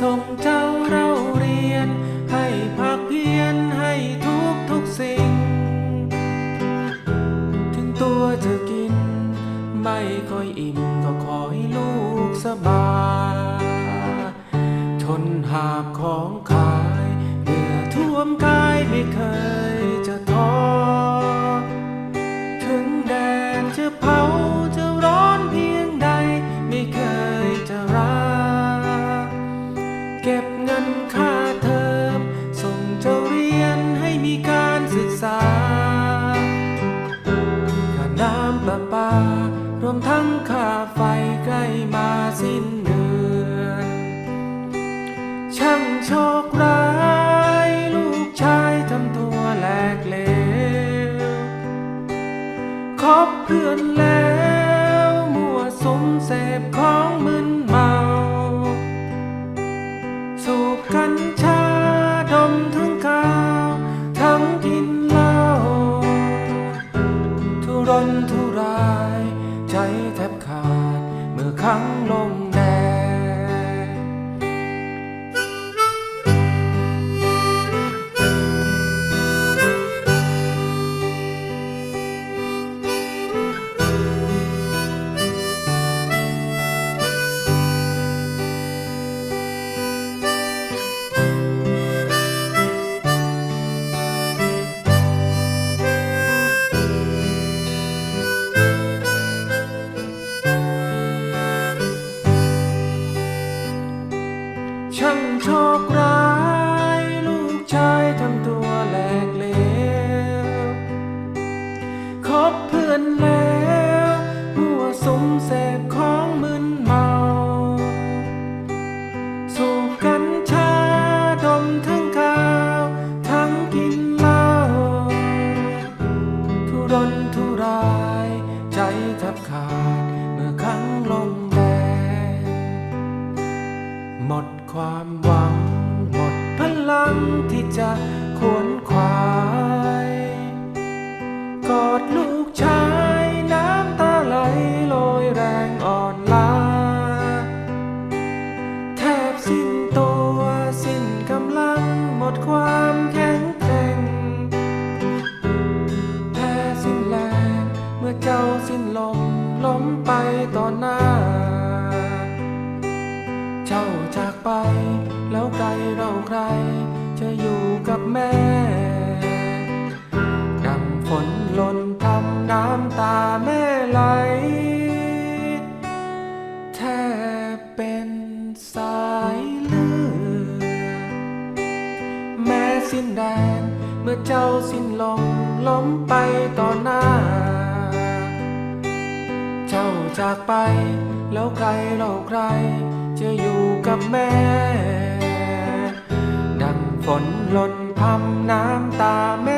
ส่งเจ้าเราเรียน ให้ภาคเพียรให้ทุกทุกสิ่ง ถึงตัวจะกิน ไม่ค่อยอิ่มก็ขอให้ลูกสบายทนหาบของขายเหงื่อท่วมกายไม่เคย คบเพื่อนแล้วมั่วสุมเสพของมึนเมา สูบกัญชา ช่างโชคร้าย ลูกชายทำตัวแหลกเหลวคบเพื่อนแล้ว หมดความหวัง หมดพลังที่จะขวนขวาย กอดลูกชายน้ำตาไหลโรยแรงอ่อนล้า แทบสิ้นตัวสิ้นกำลังหมดความแข็งแกร่งแพ้สิ้นแรงเมื่อเจ้าสิ้นลมล้มไปต่อหน้า แล้วไกลเราใคร จะอยู่กับแม่ดังฝนหล่นทำน้ำตาแม่ไหล แทบเป็นสายเลือดแม้สิ้นแดนเมื่อเจ้าสิ้นลมล้มไปต่อหน้า เจ้าจากไป แล้วใครเราใครจะอยู่กับแม่ ฝนหล่นพำน้ำตาแม่